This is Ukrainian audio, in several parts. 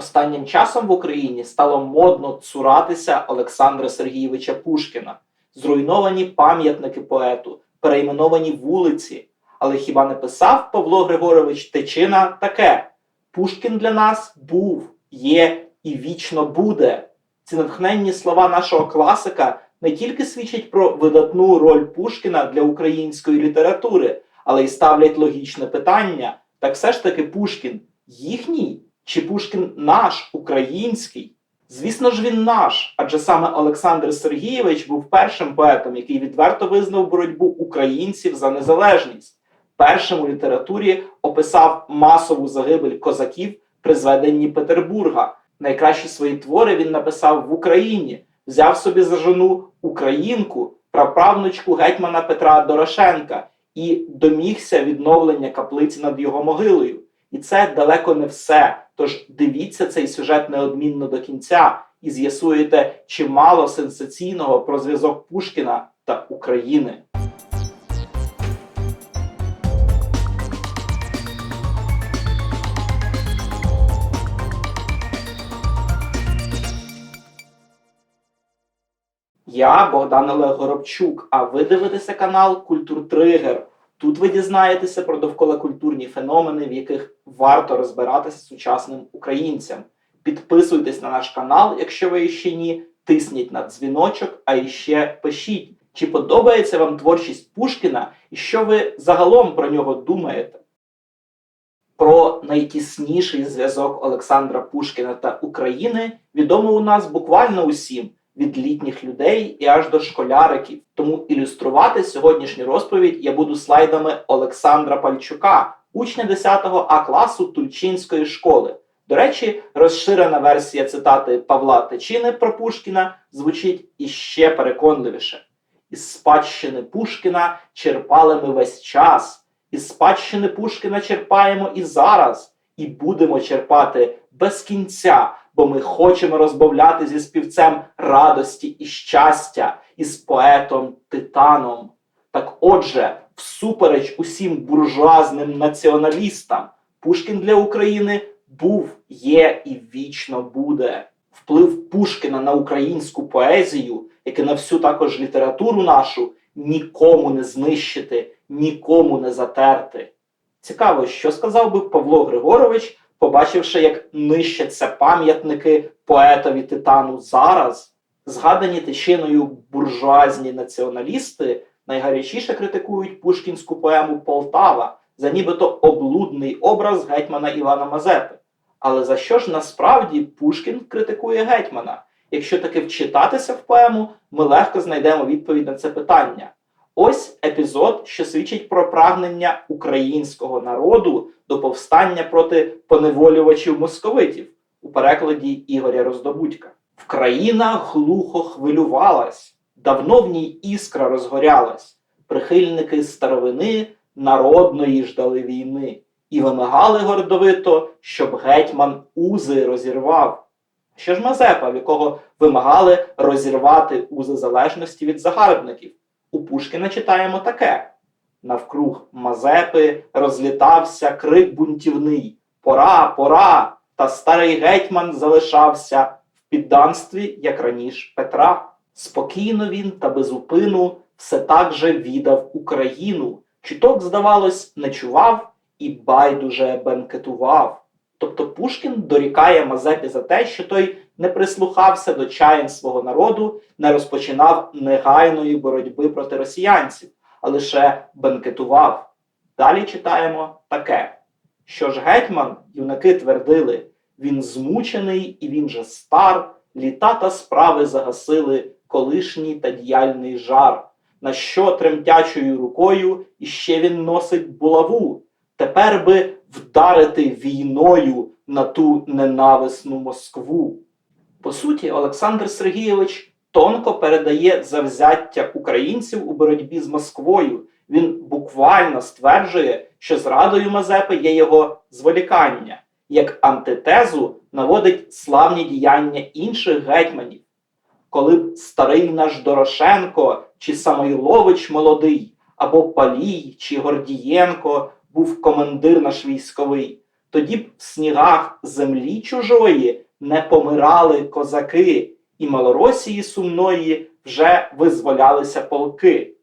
Останнім часом в Україні стало модно цуратися Олександра Сергійовича Пушкіна, зруйновані пам'ятники поету, перейменовані вулиці. Але хіба не писав Павло Григорович Тичина таке: Пушкін для нас був, є і вічно буде. Ці натхненні слова нашого класика не тільки свідчать про видатну роль Пушкіна для української літератури, але й ставлять логічне питання: так все ж таки Пушкін їхній чи Пушкін наш, український? Звісно ж, він наш, адже саме Олександр Сергійович був першим поетом, який відверто визнав боротьбу українців за незалежність. Першим у літературі описав масову загибель козаків при зведенні Петербурга. Найкращі свої твори він написав в Україні, взяв собі за жону українку, праправнучку гетьмана Петра Дорошенка і домігся відновлення каплиці над його могилою. І це далеко не все. Тож дивіться цей сюжет неодмінно до кінця і з'ясуєте чимало сенсаційного про зв'язок Пушкіна та України. Я Богдан Олег Горобчук, а ви дивитеся канал Культуртригер. Тут ви дізнаєтеся про довколакультурні феномени, в яких варто розбиратися сучасним українцям. Підписуйтесь на наш канал, якщо ви ще ні, тисніть на дзвіночок, а іще пишіть, чи подобається вам творчість Пушкіна і що ви загалом про нього думаєте. Про найтісніший зв'язок Олександра Пушкіна та України відомо у нас буквально усім від літніх людей і аж до школяриків. Тому ілюструвати сьогоднішню розповідь я буду слайдами Олександра Пальчука, учня 10 А класу Тульчинської школи. До речі, розширена версія цитати Павла Тичини про Пушкіна звучить іще переконливіше. Із спадщини Пушкіна черпали ми весь час, із спадщини Пушкіна черпаємо і зараз, і будемо черпати без кінця, бо ми хочемо розбавляти зі співцем радості і щастя, із поетом Титаном. Так отже, всупереч усім буржуазним націоналістам, Пушкін для України був, є і вічно буде. Вплив Пушкіна на українську поезію, як і на всю також літературу нашу, нікому не знищити, нікому не затерти. Цікаво, що сказав би Павло Григорович, побачивши, як нищаться пам'ятники поетові Титану зараз, згадані тичиною буржуазні націоналісти найгарячіше критикують пушкінську поему Полтава за нібито облудний образ гетьмана Івана Мазепи. Але за що ж насправді Пушкін критикує гетьмана? Якщо таки вчитатися в поему, ми легко знайдемо відповідь на це питання. Ось епізод, що свідчить про прагнення українського народу до повстання проти поневолювачів московитів у перекладі Ігоря Роздобудька. В країна глухо хвилювалась, давно в ній іскра розгорялась. Прихильники старовини народної ждали війни і вимагали гордовито, щоб гетьман узи розірвав. Що ж Мазепа, в якого вимагали розірвати узи залежності від загарбників? У Пушкіна читаємо таке: навкруг Мазепи розлітався крик бунтівний. Пора, пора! Та старий гетьман залишався в підданстві, як раніш Петра. Спокійно він та безупину все так же віддав Україну. Чуток, здавалось, не чував і байдуже бенкетував. Тобто Пушкін дорікає Мазепі за те, що той не прислухався до чаєн свого народу, не розпочинав негайної боротьби проти росіянців, а лише бенкетував. Далі читаємо таке: що ж гетьман, юнаки твердили, він змучений і він же стар, літа та справи загасили колишній та діяльний жар, на що тремтячою рукою іще він носить булаву. Тепер би вдарити війною на ту ненависну Москву. По суті, Олександр Сергійович тонко передає завзяття українців у боротьбі з Москвою. Він буквально стверджує, що зрадою Мазепи є його зволікання, як антитезу наводить славні діяння інших гетьманів. Коли б старий наш Дорошенко чи Самойлович молодий, або Палій чи Гордієнко був командир наш військовий, тоді б в снігах землі чужої не помирали козаки, і Малоросії сумної вже визволялися полки.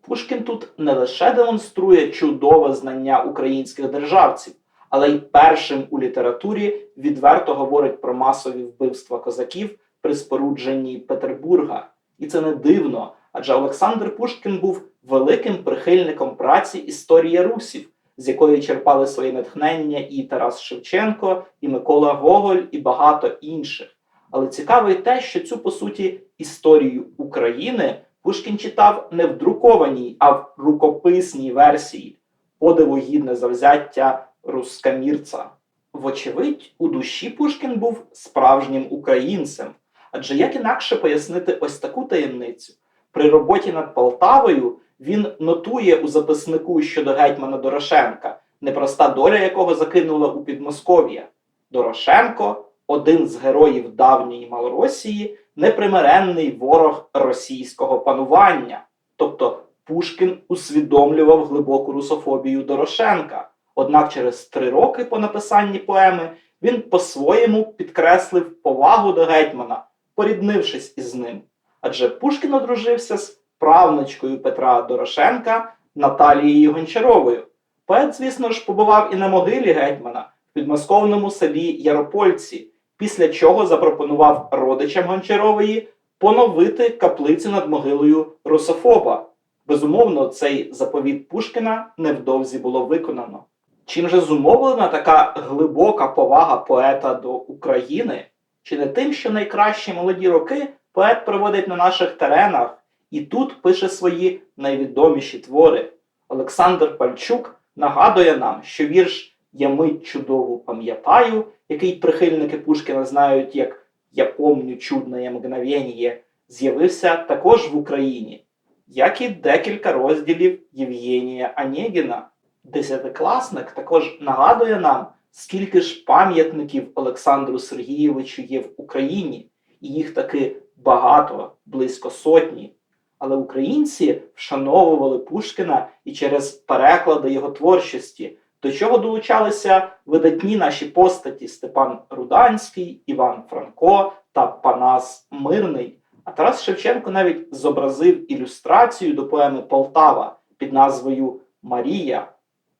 Пушкін тут не лише демонструє чудове знання українських державців, але й першим у літературі відверто говорить про масові вбивства козаків при спорудженні Петербурга. І це не дивно, адже Олександр Пушкін був великим прихильником праці історії русів, з якої черпали своє натхнення і Тарас Шевченко, і Микола Гоголь, і багато інших. Але цікаво те, що цю по суті історію України Пушкін читав не в друкованій, а в рукописній версії, подиву гідне завзяття рускамірця. Вочевидь, у душі Пушкін був справжнім українцем. Адже як інакше пояснити ось таку таємницю? При роботі над Полтавою він нотує у записнику щодо гетьмана Дорошенка, непроста доля якого закинула у Підмосков'я. Дорошенко один з героїв давньої Малоросії, непримиренний ворог російського панування. Тобто Пушкін усвідомлював глибоку русофобію Дорошенка. Однак через три роки по написанні поеми він по-своєму підкреслив повагу до гетьмана, поріднившись із ним. Адже Пушкін одружився з правничкою Петра Дорошенка Наталією Гончаровою. Поет, звісно ж, побував і на могилі гетьмана в підмосковному селі Яропольці, після чого запропонував родичам Гончарової поновити каплицю над могилою русофоба. Безумовно, цей заповіт Пушкіна невдовзі було виконано. Чим же зумовлена така глибока повага поета до України? Чи не тим, що найкращі молоді роки поет проводить на наших теренах і тут пише свої найвідоміші твори? Олександр Пальчук нагадує нам, що вірш Я мить чудову пам'ятаю, який прихильники Пушкіна знають як Я помню чудне мгновення, з'явився також в Україні, як і декілька розділів Євгенія Онєгіна. Десятикласник також нагадує нам, скільки ж пам'ятників Олександру Сергійовичу є в Україні, і їх таки багато, близько сотні. Але українці вшановували Пушкіна і через переклади його творчості, до чого долучалися видатні наші постаті Степан Руданський, Іван Франко та Панас Мирний. А Тарас Шевченко навіть зобразив ілюстрацію до поеми Полтава під назвою Марія.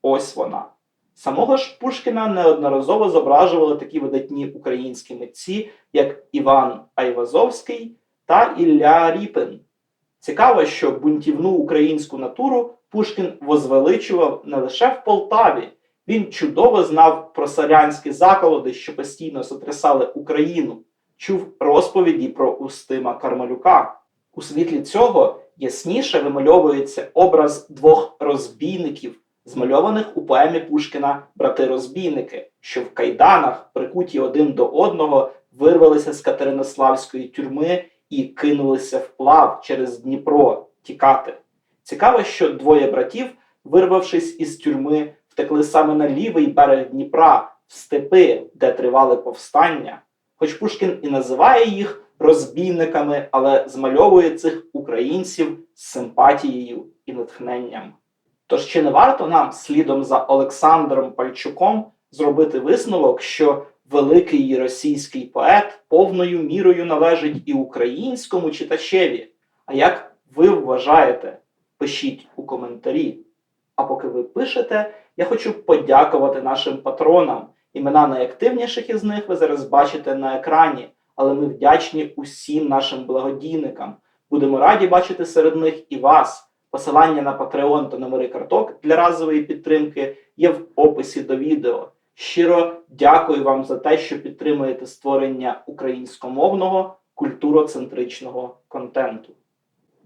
Ось вона. Самого ж Пушкіна неодноразово зображували такі видатні українські митці, як Іван Айвазовський та Ілля Ріпин. Цікаво, що бунтівну українську натуру Пушкін возвеличував не лише в Полтаві, він чудово знав про сарянські заколоди, що постійно сотрясали Україну, чув розповіді про Устима Кармалюка. У світлі цього ясніше вимальовується образ двох розбійників, змальованих у поемі Пушкіна Брати-розбійники, що в кайданах, прикуті один до одного, вирвалися з Катеринославської тюрми і кинулися вплав через Дніпро тікати. Цікаво, що двоє братів, вирвавшись із тюрми, втекли саме на лівий берег Дніпра, в степи, де тривали повстання. Хоч Пушкін і називає їх розбійниками, але змальовує цих українців з симпатією і натхненням. Тож чи не варто нам слідом за Олександром Пальчуком зробити висновок, що великий російський поет повною мірою належить і українському читачеві? А як ви вважаєте? Пишіть у коментарі. А поки ви пишете, я хочу подякувати нашим патронам. Імена найактивніших із них ви зараз бачите на екрані, але ми вдячні усім нашим благодійникам. Будемо раді бачити серед них і вас. Посилання на Patreon та номери карток для разової підтримки є в описі до відео. Щиро дякую вам за те, що підтримуєте створення українськомовного культуроцентричного контенту.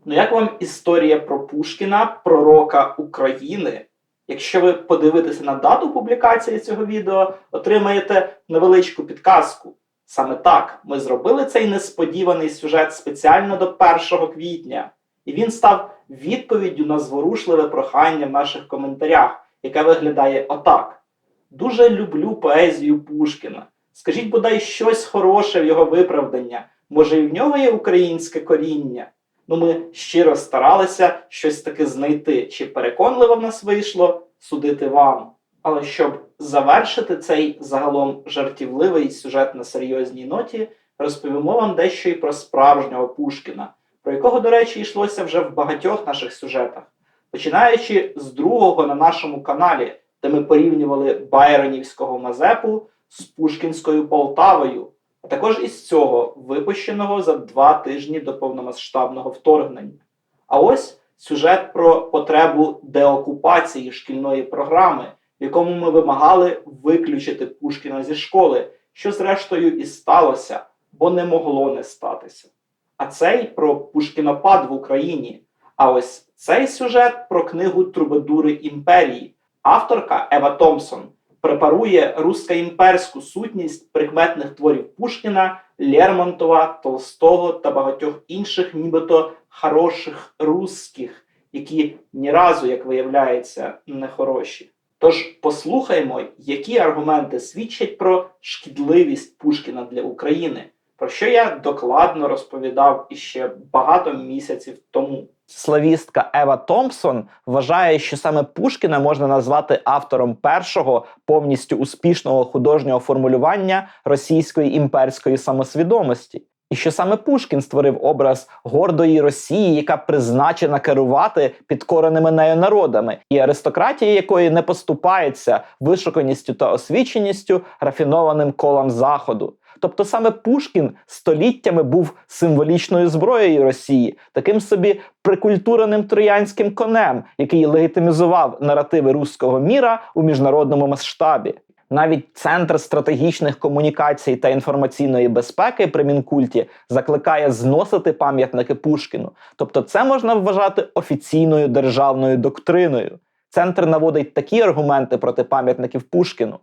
Ну як вам історія про Пушкіна, пророка України? Якщо ви подивитеся на дату публікації цього відео, отримаєте невеличку підказку. Саме так ми зробили цей несподіваний сюжет спеціально до 1 квітня, і він став відповіддю на зворушливе прохання в наших коментарях, яке виглядає отак: Дуже люблю поезію Пушкіна. Скажіть бодай щось хороше в його виправдання. Може, і в нього є українське коріння? Ну, ми щиро старалися щось таке знайти, чи переконливо в нас вийшло судити вам. Але щоб завершити цей загалом жартівливий сюжет на серйозній ноті, розповімо вам дещо і про справжнього Пушкіна, про якого, до речі, йшлося вже в багатьох наших сюжетах, починаючи з другого на нашому каналі, де ми порівнювали Байронівського Мазепу з Пушкінською Полтавою, також із цього, випущеного за два тижні до повномасштабного вторгнення. А ось сюжет про потребу деокупації шкільної програми, в якому ми вимагали виключити Пушкіна зі школи, що зрештою і сталося, бо не могло не статися. А цей про Пушкінопад в Україні. А ось цей сюжет про книгу Трубадури імперії. Авторка Ева Томпсон препарує русско-імперську сутність прикметних творів Пушкіна, Лермонтова, Толстого та багатьох інших, нібито хороших русських, які ні разу, як виявляється, не хороші. Тож послухаймо, які аргументи свідчать про шкідливість Пушкіна для України, про що я докладно розповідав іще багато місяців тому. Славістка Ева Томпсон вважає, що саме Пушкіна можна назвати автором першого повністю успішного художнього формулювання російської імперської самосвідомості. І що саме Пушкін створив образ гордої Росії, яка призначена керувати підкореними нею народами, і аристократія якої не поступається вишуканістю та освіченістю рафінованим колам заходу. Тобто саме Пушкін століттями був символічною зброєю Росії, таким собі прикультуреним троянським конем, який легітимізував наративи руського міра у міжнародному масштабі. Навіть центр стратегічних комунікацій та інформаційної безпеки при мінкульті закликає зносити пам'ятники Пушкіну. Тобто, це можна вважати офіційною державною доктриною. Центр наводить такі аргументи проти пам'ятників Пушкіну.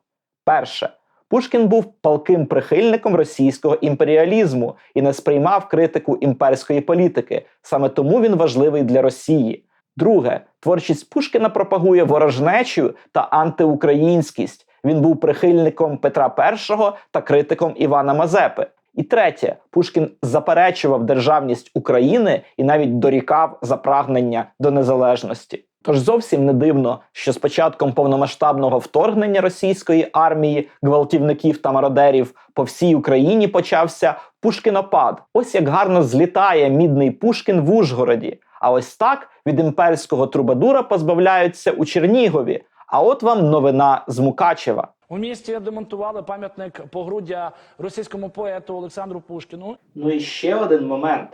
Перше. Пушкін був палким прихильником російського імперіалізму і не сприймав критику імперської політики. Саме тому він важливий для Росії. Друге, творчість Пушкіна пропагує ворожнечу та антиукраїнськість. Він був прихильником Петра І та критиком Івана Мазепи. І третє, Пушкін заперечував державність України і навіть дорікав за прагнення до незалежності. Тож зовсім не дивно, що з початком повномасштабного вторгнення російської армії, гвалтівників та мародерів по всій Україні почався Пушкінопад. Ось як гарно злітає мідний Пушкін в Ужгороді. А ось так від імперського трубадура позбавляються у Чернігові. А от вам новина з Мукачева. У місті демонтували пам'ятник погруддя російському поету Олександру Пушкіну. Ну і ще один момент.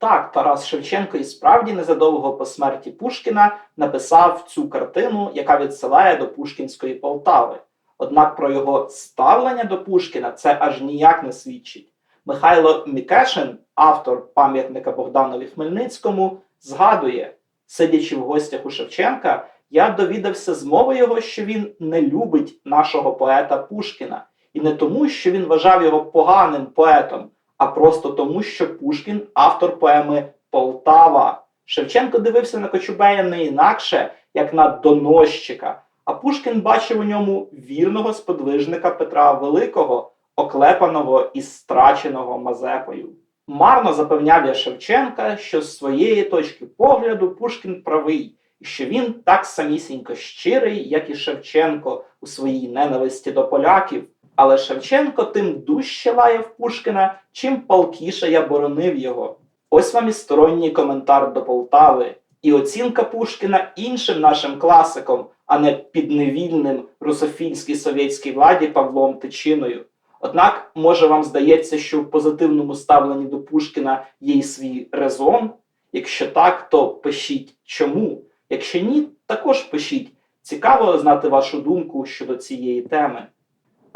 Так, Тарас Шевченко і справді незадовго по смерті Пушкіна написав цю картину, яка відсилає до Пушкінської Полтави. Однак про його ставлення до Пушкіна це аж ніяк не свідчить. Михайло Мікешин, автор пам'ятника Богданові Хмельницькому, згадує, сидячи в гостях у Шевченка, я довідався з мови його, що він не любить нашого поета Пушкіна, і не тому, що він вважав його поганим поетом а просто тому, що Пушкін автор поеми Полтава. Шевченко дивився на Кочубея не інакше, як на доносчика, а Пушкін бачив у ньому вірного сподвижника Петра Великого, оклепаного і страченого Мазепою. Марно запевняв я Шевченка, що з своєї точки погляду Пушкін правий, і що він так самісінько щирий, як і Шевченко у своїй ненависті до поляків. Але Шевченко тим дужче лаяв Пушкіна, чим палкіше я боронив його. Ось вам і сторонній коментар до Полтави, і оцінка Пушкіна іншим нашим класиком, а не підневільним русофільській совєтській владі Павлом Тичиною. Однак, може вам здається, що в позитивному ставленні до Пушкіна є й свій резон? Якщо так, то пишіть чому. Якщо ні, також пишіть. Цікаво знати вашу думку щодо цієї теми.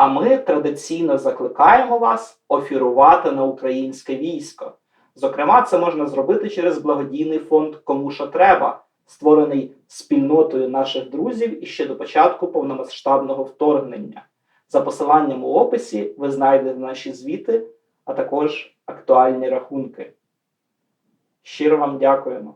А ми традиційно закликаємо вас офірувати на українське військо. Зокрема, це можна зробити через благодійний фонд Кому що треба, створений спільнотою наших друзів іще до початку повномасштабного вторгнення. За посиланням у описі ви знайдете наші звіти, а також актуальні рахунки. Щиро вам дякуємо.